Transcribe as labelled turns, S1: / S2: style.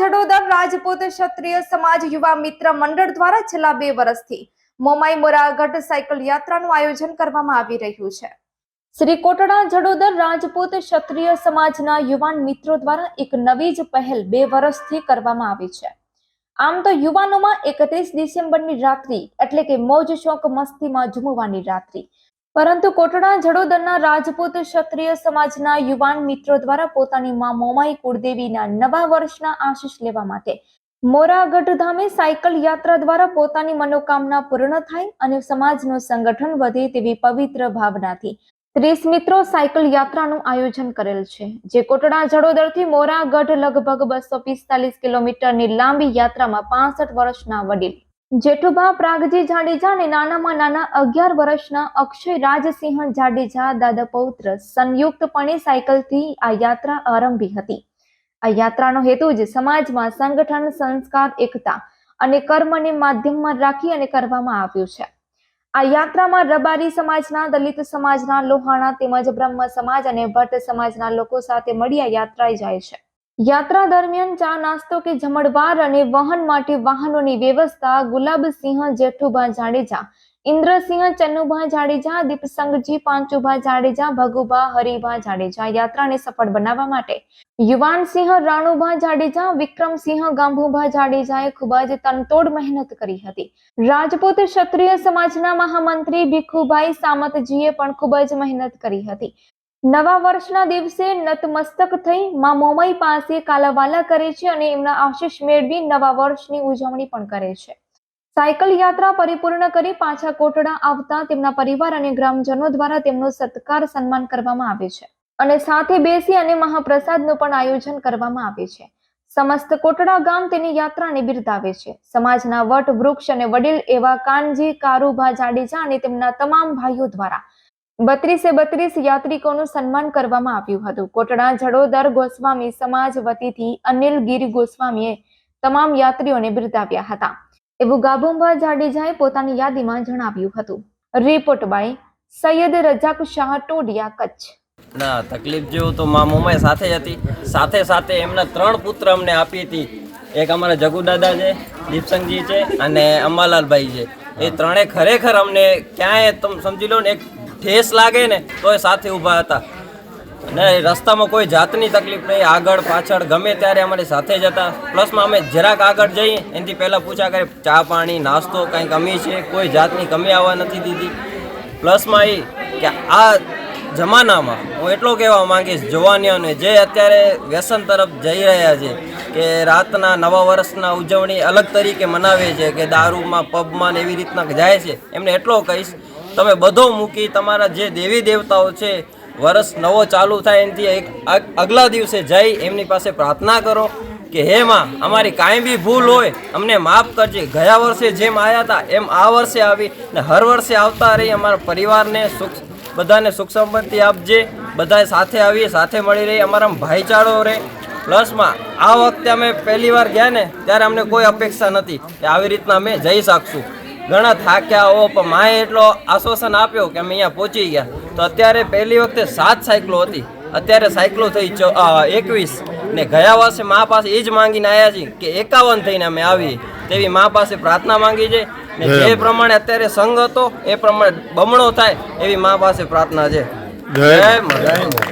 S1: જડોદર રાજપૂત ક્ષત્રિય સમાજ યુવા મિત્ર મંડળ દ્વારા છેલ્લા બે વર્ષથી મોમાઈ મોરાગઢ સાયકલ યાત્રાનું આયોજન કરવામાં આવી રહ્યું છે. શ્રી કોટડા જડોદર રાજપૂત ક્ષત્રિય સમાજના યુવાન મિત્રો દ્વારા એક નવી જ પહેલ બે વર્ષથી કરવામાં આવી છે. આમ તો યુવાનોમાં એકત્રીસ ડિસેમ્બરની રાત્રિ એટલે કે મોજ શોખ મસ્તીમાં ઝૂમવાની રાત્રિ પરંતુ કોટડા જડોદરના રાજપૂત ક્ષત્રિય સમાજના યુવાન મિત્રો દ્વારા પોતાની માં મોમાઈ કુળદેવીના નવા વર્ષના આશીષ લેવા માટે મોરાગઢ ધામે સાયકલ યાત્રા દ્વારા પોતાની મનોકામના પૂર્ણ થાય અને સમાજનું સંગઠન વધે તેવી પવિત્ર ભાવનાથી ત્રીસ મિત્રો સાયકલ યાત્રાનું આયોજન કરેલ છે, જે કોટડા જડોદરથી મોરાગઢ લગભગ બસો પિસ્તાલીસ કિલોમીટરની લાંબી યાત્રામાં પાસઠ વર્ષના વડીલ જેઠુભા પ્રાગજી જાડેજા અને નાનામાં નાના અગિયાર વર્ષના અક્ષય રાજસિંહ જાડેજા દાદા પૌત્ર સંયુક્તપણે સાયકલથી આ યાત્રા આરંભી હતી. આ યાત્રાનો હેતુ જ સમાજમાં સંગઠન, સંસ્કાર, એકતા અને કર્મને માધ્યમમાં રાખી અને કરવામાં આવ્યું છે. આ યાત્રામાં રબારી સમાજના, દલિત સમાજના, લોહાણા તેમજ બ્રહ્મ સમાજ અને ભટ્ટ સમાજના લોકો સાથે મળી આ યાત્રાએ જાય છે. યાત્રા દરમિયાન ચા નાસ્તો કે જમણવાર અને વહન માટે વાહનોની વ્યવસ્થા ગુલાબસિંહ જેઠુભા જાડેજા, ઇન્દ્રસિંહ ચન્નુભા જાડેજા, દીપસંગજી પાંચુભા જાડેજા, ભગુભા હરિભા જાડેજા યાત્રાને સફળ બનાવવા માટે યુવાનસિંહ રાણુભા જાડેજા, વિક્રમસિંહ ગાંભુભા જાડેજાએ ખૂબ જ તનતોડ મહેનત કરી હતી. રાજપૂત ક્ષત્રિય સમાજના મહામંત્રી ભીખુભાઈ સામતજીએ પણ ખૂબ જ મહેનત કરી હતી. નવા વર્ષના દિવસે નતમસ્તક થઈ મા મોમઈ પાસે કાલાવાલા કરે છે અને એમના આશીષ મેળવી નવા વર્ષની ઉજવણી પણ કરે છે. સાયકલ યાત્રા પરિપૂર્ણ કરી પાછા કોટડા આવતા તેમના પરિવાર અને ગ્રામજનો દ્વારા તેમનો સત્કાર સન્માન કરવામાં આવે છે અને સાથે બેસી અને મહાપ્રસાદનું પણ આયોજન કરવામાં આવે છે. સમસ્ત કોટડા ગામ તેની યાત્રાને બિરદાવે છે. સમાજના વટ વૃક્ષ અને વડીલ એવા કાનજી, કારુભા જાડેજા અને તેમના તમામ ભાઈઓ દ્વારા બત્રીસે બત્રીસ યાત્રિકોનું સન્માન કરવામાં આવ્યું હતું. કોટડા જડોદર ગોસ્વામી સમાજ વતીથી અનિલ ગીરી ગોસ્વામીએ તમામ યાત્રીઓને બિરદાવ્યા હતા. એવું ગાભુંભા જાડેજાએ પોતાની યાદીમાં જણાવ્યું હતું. Report by Sayyed Rajak Shah Todiya Kutch.
S2: ના, તકલીફ જેવું તો મા મુંબઈ સાથે હતી. સાથે સાથે એમના ત્રણ પુત્ર અમને આપી હતી. એક અમારા જગુદાદા છે, દીપસંગજી છે અને અંબાલાલભાઈ છે. એ ત્રણે ખરેખર અમને ક્યાંય, તમે સમજી લો ને, એક ઠેસ લાગે ને તો એ સાથે ઊભા હતા. અને રસ્તામાં કોઈ જાતની તકલીફ નહીં. આગળ, પાછળ, ગમે ત્યારે અમારી સાથે જ હતા. પ્લસમાં અમે જરાક આગળ જઈએ, એનાથી પહેલાં પૂછા કરે, ચા પાણી, નાસ્તો કંઈ કમી છે? કોઈ જાતની કમી આવવા નથી દીધી. પ્લસમાં એ કે, આ જમાનામાં હું એટલો કહેવા માંગીશ, જવાનીઓને, જે અત્યારે વ્યસન તરફ જઈ રહ્યા છે, કે રાતના નવા વર્ષના ઉજવણી અલગ તરીકે મનાવે છે, કે દારૂમાં, પબમાં ને એવી રીતના જાય છે. એમને એટલો કહીશ તમે બધો મૂકી તમારા જે દેવી દેવતાઓ છે વર્ષ નવો ચાલુ થાય એનાથી એક આગલા દિવસે જઈ એમની પાસે પ્રાર્થના કરો કે, હે માં, અમારી કાંઈ બી ભૂલ હોય, અમને માફ કરજે. ગયા વર્ષે જેમ આવ્યા હતા એમ આ વર્ષે આવી ને હર વર્ષે આવતા રહી અમારા પરિવારને સુખ, બધાને સુખ સંપત્તિ આપજે. બધા સાથે આવીએ, સાથે મળી રહી અમારા ભાઈચારો રહે. પ્લસમાં આ વખતે અમે પહેલી વાર ગયા ને, ત્યારે અમને કોઈ અપેક્ષા નથી કે આવી રીતના અમે જઈ શકશું. ઘણા થાક્યા હો પણ માએ એટલો આશ્વાસન આપ્યો કે અમે અહીંયા પહોંચી ગયા. તો અત્યારે પહેલી વખતે સાત સાયકલો હતી. અત્યારે સાયકલો થઈ એકવીસ. ને ગયા વર્ષે મા પાસે એ જ માંગીને આવ્યા છીએ કે એકાવન થઈને અમે આવીએ. તેવી મા પાસે પ્રાર્થના માંગી છે. ને જે પ્રમાણે અત્યારે સંઘ હતો એ પ્રમાણે બમણો થાય એવી મા પાસે પ્રાર્થના છે.
S3: જય
S2: જય